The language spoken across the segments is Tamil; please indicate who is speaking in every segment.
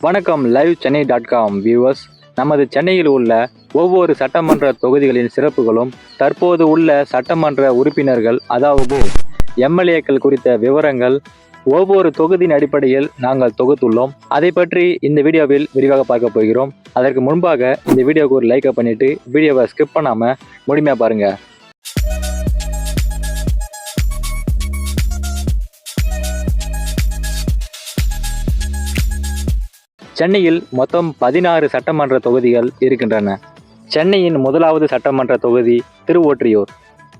Speaker 1: வணக்கம் live Chennai dot com viewers நமது சென்னையில் உள்ள ஒவ்வொரு சட்டமன்ற தொகுதிகளின் சிறப்புகளும் தற்போது உள்ள சட்டமன்ற உறுப்பினர்கள் அதாவது எம்எல்ஏக்கள் குறித்த விவரங்கள் ஒவ்வொரு தொகுதியின் அடிப்படையில் நாங்கள் தொகுத்துள்ளோம். அதை பற்றி இந்த வீடியோவில் விரிவாக பார்க்க போகிறோம். அதற்கு முன்பாக இந்த வீடியோவுக்கு ஒரு லைக்கை பண்ணிட்டு வீடியோவை ஸ்கிப் பண்ணாமல் முழுமையாக பாருங்கள் சென்னையில் மொத்தம் பதினாறு சட்டமன்ற தொகுதிகள் இருக்கின்றன. சென்னையின் முதலாவது சட்டமன்ற தொகுதி திருவொற்றியூர்.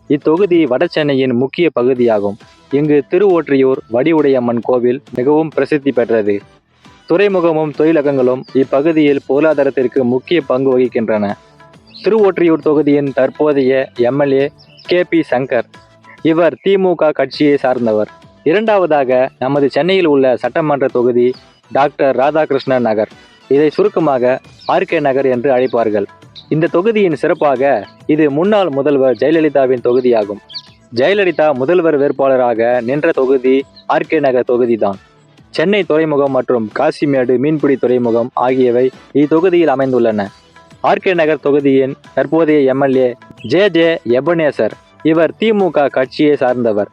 Speaker 1: இத்தொகுதி வட சென்னையின் முக்கிய பகுதியாகும். இங்கு திருவொற்றியூர் வடிவுடையம்மன் கோவில் மிகவும் பிரசித்தி பெற்றது. துறைமுகமும் தொழிலகங்களும் இப்பகுதியில் பொருளாதாரத்திற்கு முக்கிய பங்கு வகிக்கின்றன. திருவொற்றியூர் தொகுதியின் தற்போதைய எம்எல்ஏ கே பி சங்கர் இவர் திமுக கட்சியை சார்ந்தவர். இரண்டாவதாக நமது சென்னையில் உள்ள சட்டமன்ற தொகுதி டாக்டர் ராதாகிருஷ்ணன் நகர். இதை சுருக்கமாக ஆர்கே நகர் என்று அழைப்பார்கள். இந்த தொகுதியின் சிறப்பாக இது முன்னாள் முதல்வர் ஜெயலலிதாவின் தொகுதியாகும். ஜெயலலிதா முதல்வர் வேட்பாளராக நின்ற தொகுதி ஆர்கே நகர் தொகுதிதான். சென்னை துறைமுகம் மற்றும் காசிமேடு மீன்பிடி துறைமுகம் ஆகியவை இத்தொகுதியில் அமைந்துள்ளன. ஆர்கே நகர் தொகுதியின் தற்போதைய எம்எல்ஏ ஜே ஜே எபனேசர் இவர் திமுக கட்சியை சார்ந்தவர்.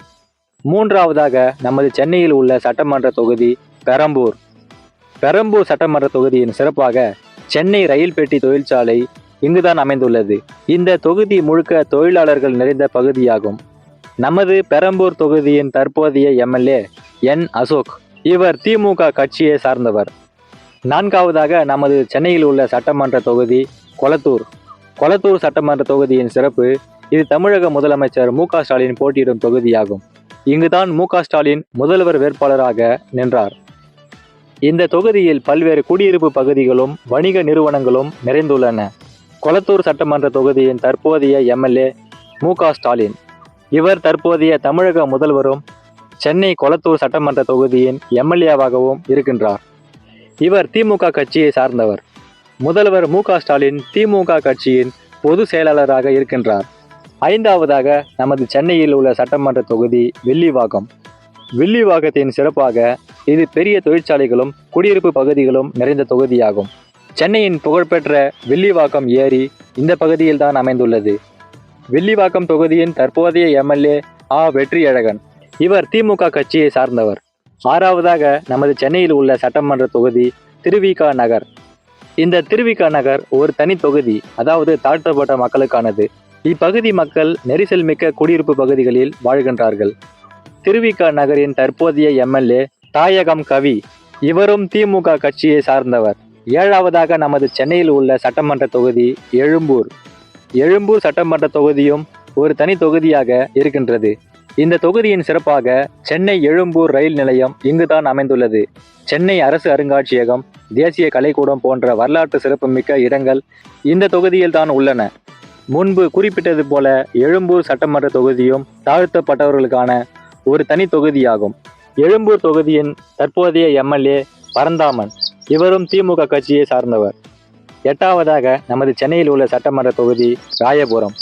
Speaker 1: மூன்றாவதாக நமது சென்னையில் உள்ள சட்டமன்ற தொகுதி பெரம்பூர். பெரம்பூர் சட்டமன்ற தொகுதியின் சிறப்பாக சென்னை ரயில் பெட்டி தொழிற்சாலை இங்குதான் அமைந்துள்ளது. இந்த தொகுதி முழுக்க தொழிலாளர்கள் நிறைந்த பகுதியாகும். நமது பெரம்பூர் தொகுதியின் தற்போதைய எம்எல்ஏ என். அசோக் இவர் திமுக கட்சியை சார்ந்தவர். நான்காவதாக நமது சென்னையில் உள்ள சட்டமன்ற தொகுதி கொளத்தூர். கொளத்தூர் சட்டமன்ற தொகுதியின் சிறப்பு இது தமிழக முதலமைச்சர் மு. ஸ்டாலின் போட்டியிடும் தொகுதியாகும். இங்குதான் மு. ஸ்டாலின் முதல்வர் வேட்பாளராக நின்றார். இந்த தொகுதியில் பல்வேறு குடியிருப்பு பகுதிகளும் வணிக நிறுவனங்களும் நிறைந்துள்ளன. கொளத்தூர் சட்டமன்ற தொகுதியின் தற்போதைய எம்எல்ஏ மு ஸ்டாலின். இவர் தற்போதைய தமிழக முதல்வரும் சென்னை கொளத்தூர் சட்டமன்ற தொகுதியின் எம்எல்ஏவாகவும் இருக்கின்றார். இவர் திமுக கட்சியை சார்ந்தவர். முதல்வர் மு ஸ்டாலின் திமுக கட்சியின் பொது செயலாளராக இருக்கின்றார். ஐந்தாவதாக நமது சென்னையில் உள்ள சட்டமன்ற தொகுதி வில்லிவாக்கம். வில்லிவாக்கத்தின் சிறப்பாக இது பெரிய தொழிற்சாலைகளும் குடியிருப்பு பகுதிகளும் நிறைந்த தொகுதியாகும். சென்னையின் புகழ்பெற்ற வில்லிவாக்கம் ஏரி இந்த பகுதியில் தான் அமைந்துள்ளது. வில்லிவாக்கம் தொகுதியின் தற்போதைய எம்எல்ஏ ஆ. வெற்றியழகன். இவர் திமுக கட்சியை சார்ந்தவர். ஆறாவதாக நமது சென்னையில் உள்ள சட்டமன்ற தொகுதி திருவிகா நகர். இந்த திருவிகா நகர் ஒரு தனி தொகுதி அதாவது தாழ்த்தப்பட்ட மக்களுக்கானது. இப்பகுதி மக்கள் நெரிசல் மிக்க குடியிருப்பு பகுதிகளில் வாழ்கின்றார்கள். திருவிகா நகரின் தற்போதைய எம்எல்ஏ தாயகம் கவி. இவரும் திமுக கட்சியை சார்ந்தவர். ஏழாவதாக நமது சென்னையில் உள்ள சட்டமன்ற தொகுதி எழும்பூர். எழும்பூர் சட்டமன்ற தொகுதியும் ஒரு தனி தொகுதியாக இருக்கின்றது. இந்த தொகுதியின் சிறப்பாக சென்னை எழும்பூர் ரயில் நிலையம் இங்குதான் அமைந்துள்ளது. சென்னை அரசு அருங்காட்சியகம் தேசிய கலைக்கூடம் போன்ற வரலாற்று சிறப்புமிக்க இடங்கள் இந்த தொகுதியில் தான் உள்ளன. முன்பு குறிப்பிட்டது போல எழும்பூர் சட்டமன்ற தொகுதியும் தாழ்த்தப்பட்டவர்களுக்கான ஒரு தனி தொகுதியாகும். எழும்பூர் தொகுதியின் தற்போதைய எம்எல்ஏ பரந்தாமன். இவரும் திமுக கட்சியை சார்ந்தவர். எட்டாவதாக நமது சென்னையில் உள்ள சட்டமன்ற தொகுதி ராயபுரம்.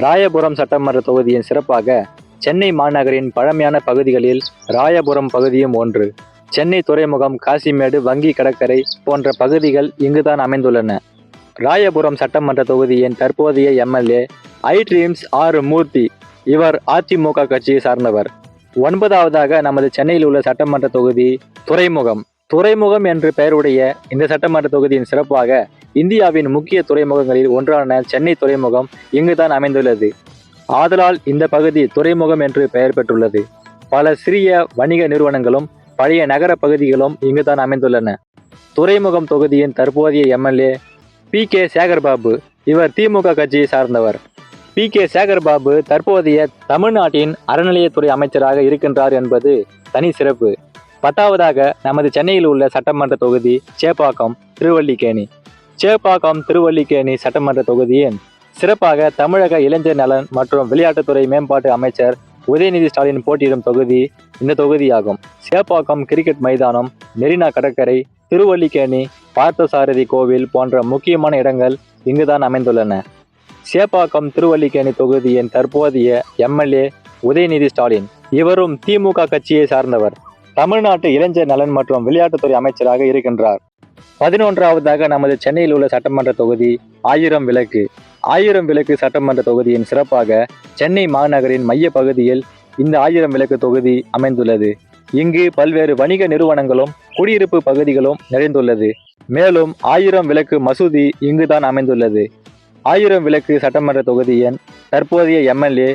Speaker 1: ராயபுரம் சட்டமன்ற தொகுதியின் சிறப்பாக சென்னை மாநகரின் பழமையான பகுதிகளில் ராயபுரம் பகுதியும் ஒன்று. சென்னை துறைமுகம் காசிமேடு வங்கி கடற்கரை போன்ற பகுதிகள் இங்குதான் அமைந்துள்ளன. ராயபுரம் சட்டமன்ற தொகுதியின் தற்போதைய MLA I dreams R Murthy. இவர் அதிமுக கட்சியை சார்ந்தவர். ஒன்பதாவதாக நமது சென்னையில் உள்ள சட்டமன்ற தொகுதி துறைமுகம். துறைமுகம் என்று பெயருடைய இந்த சட்டமன்ற தொகுதியின் சிறப்பாக இந்தியாவின் முக்கிய துறைமுகங்களில் ஒன்றான சென்னை துறைமுகம் இங்குதான் அமைந்துள்ளது. ஆதலால் இந்த பகுதி துறைமுகம் என்று பெயர் பெற்றுள்ளது. பல சிறிய வணிக நிறுவனங்களும் பழைய நகர பகுதிகளும் இங்குதான் அமைந்துள்ளன. துறைமுகம் தொகுதியின் தற்போதைய எம்எல்ஏ பி கே சேகர்பாபு இவர் திமுக கட்சியை சார்ந்தவர். பி. கே. சேகர்பாபு தற்போதைய தமிழ்நாட்டின் அறநிலையத்துறை அமைச்சராக இருக்கின்றார் என்பது தனி சிறப்பு. பத்தாவதாக நமது சென்னையில் உள்ள சட்டமன்ற தொகுதி சேப்பாக்கம் திருவல்லிக்கேணி. சேப்பாக்கம் திருவல்லிக்கேணி சட்டமன்ற தொகுதியின் சிறப்பாக தமிழக இளைஞர் நலன் மற்றும் விளையாட்டுத்துறை மேம்பாட்டு அமைச்சர் உதயநிதி ஸ்டாலின் போட்டியிடும் தொகுதி இந்த தொகுதியாகும். சேப்பாக்கம் கிரிக்கெட் மைதானம் மெரினா கடற்கரை திருவல்லிக்கேணி பார்த்தசாரதி கோவில் போன்ற முக்கியமான இடங்கள் இங்குதான் அமைந்துள்ளன. சேப்பாக்கம் திருவல்லிக்கேணி தொகுதியின் தற்போதைய எம்எல்ஏ உதயநிதி ஸ்டாலின். இவரும் திமுக கட்சியை சார்ந்தவர். தமிழ்நாட்டு இளைஞர் நலன் மற்றும் விளையாட்டுத்துறை அமைச்சராக இருக்கின்றார். பதினொன்றாவதாக நமது சென்னையில் உள்ள சட்டமன்ற தொகுதி ஆயிரம் விளக்கு. ஆயிரம் விளக்கு சட்டமன்ற தொகுதியின் சிறப்பாக சென்னை மாநகரின் மைய பகுதியில் இந்த ஆயிரம் விளக்கு தொகுதி அமைந்துள்ளது. இங்கு பல்வேறு வணிக நிறுவனங்களும் குடியிருப்பு பகுதிகளும் நிறைந்துள்ளது. மேலும் ஆயிரம் விளக்கு மசூதி இங்குதான் அமைந்துள்ளது. ஆயிரம் விளக்கு சட்டமன்ற தொகுதியின் தற்போதைய எம்எல்ஏ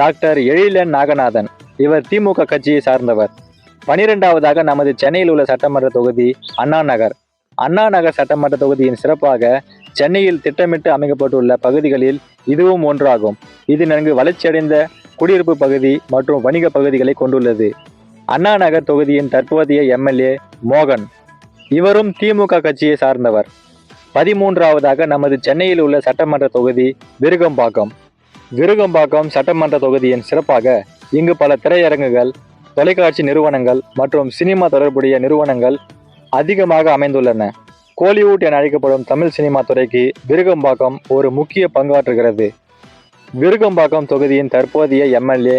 Speaker 1: டாக்டர் எழிலன் நாகநாதன். இவர் திமுக கட்சியை சார்ந்தவர். பனிரெண்டாவதாக நமது சென்னையில் உள்ள சட்டமன்ற தொகுதி அண்ணா நகர். அண்ணா நகர் சட்டமன்ற தொகுதியின் சிறப்பாக சென்னையில் திட்டமிட்டு அமைக்கப்பட்டுள்ள பகுதிகளில் இதுவும் ஒன்றாகும். இது நன்கு வளர்ச்சியடைந்த குடியிருப்பு பகுதி மற்றும் வணிக பகுதிகளை கொண்டுள்ளது. அண்ணா நகர் தொகுதியின் தற்போதைய எம்எல்ஏ மோகன். இவரும் திமுக கட்சியை சார்ந்தவர். பதிமூன்றாவதாக நமது சென்னையில் உள்ள சட்டமன்ற தொகுதி விருகம்பாக்கம். விருகம்பாக்கம் சட்டமன்ற தொகுதியின் சிறப்பாக இங்கு பல திரையரங்குகள் தொலைக்காட்சி நிறுவனங்கள் மற்றும் சினிமா தொடர்புடைய நிறுவனங்கள் அதிகமாக அமைந்துள்ளன. கோலிவுட் என அழைக்கப்படும் தமிழ் சினிமா துறைக்கு விருகம்பாக்கம் ஒரு முக்கிய பங்காற்றுகிறது. விருகம்பாக்கம் தொகுதியின் தற்போதைய எம்எல்ஏ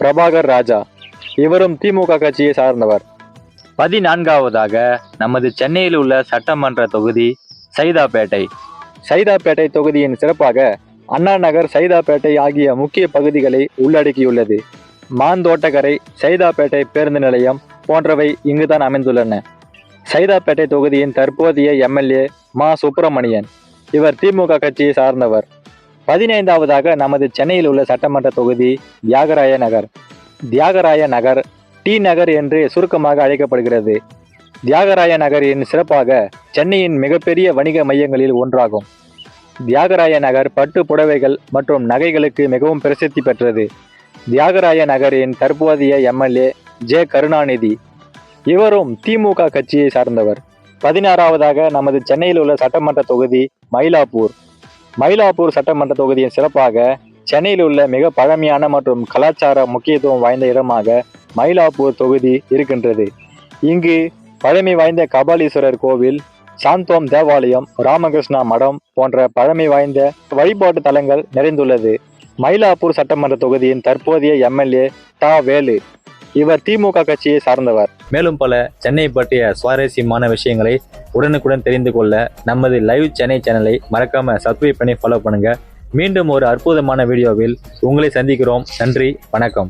Speaker 1: பிரபாகர் ராஜா இவரும் திமுக கட்சியை சார்ந்தவர். பதினான்காவதாக நமது சென்னையில் உள்ள சட்டமன்ற தொகுதி சைதாப்பேட்டை. சைதாப்பேட்டை தொகுதியின் சிறப்பாக அண்ணா நகர் சைதாப்பேட்டை ஆகிய முக்கிய பகுதிகளை உள்ளடக்கியுள்ளது. மாந்தோட்டக்கரை சைதாப்பேட்டை பேருந்து நிலையம் போன்றவை இங்குதான் அமைந்துள்ளன. சைதாப்பேட்டை தொகுதியின் தற்போதைய எம்எல்ஏ மா. சுப்பிரமணியன். இவர் திமுக கட்சியை சார்ந்தவர். பதினைந்தாவதாக நமது சென்னையில் உள்ள சட்டமன்ற தொகுதி தியாகராய நகர். தியாகராய நகர் டி நகர் என்று சுருக்கமாக அழைக்கப்படுகிறது. தியாகராய நகரின் சிறப்பாக சென்னையின் மிகப்பெரிய வணிக மையங்களில் ஒன்றாகும். தியாகராய நகர் பட்டு புடவைகள் மற்றும் நகைகளுக்கு மிகவும் பிரசித்தி பெற்றது. தியாகராய நகரின் தற்போதைய எம்எல்ஏ ஜே கருணாநிதி. இவரும் திமுக கட்சியை சார்ந்தவர். பதினாறாவதாக நமது சென்னையில் உள்ள சட்டமன்ற தொகுதி மயிலாப்பூர். மயிலாப்பூர் சட்டமன்ற தொகுதியின் சிறப்பாக சென்னையில் உள்ள மிக பழமையான மற்றும் கலாச்சார முக்கியத்துவம் வாய்ந்த இடமாக மயிலாப்பூர் தொகுதி இருக்கின்றது. இங்கு பழமை வாய்ந்த கபாலீஸ்வரர் கோவில் சாந்தோம் தேவாலயம் ராமகிருஷ்ணா மடம் போன்ற பழமை வாய்ந்த வழிபாட்டு தலங்கள் நிறைந்துள்ளது. மயிலாப்பூர் சட்டமன்ற தொகுதியின் தற்போதைய எம்எல்ஏ தா வேலு. இவர் திமுக கட்சியை சார்ந்தவர். மேலும் பல சென்னை பற்றிய சுவாரஸ்யமான விஷயங்களை உடனுக்குடன் தெரிந்து கொள்ள நமது லைவ் சென்னை சேனலை மறக்காம சப்ஸ்கிரைப் பண்ணி ஃபாலோ பண்ணுங்க. மீண்டும் ஒரு அற்புதமான வீடியோவில் உங்களை சந்திக்கிறோம். நன்றி வணக்கம்.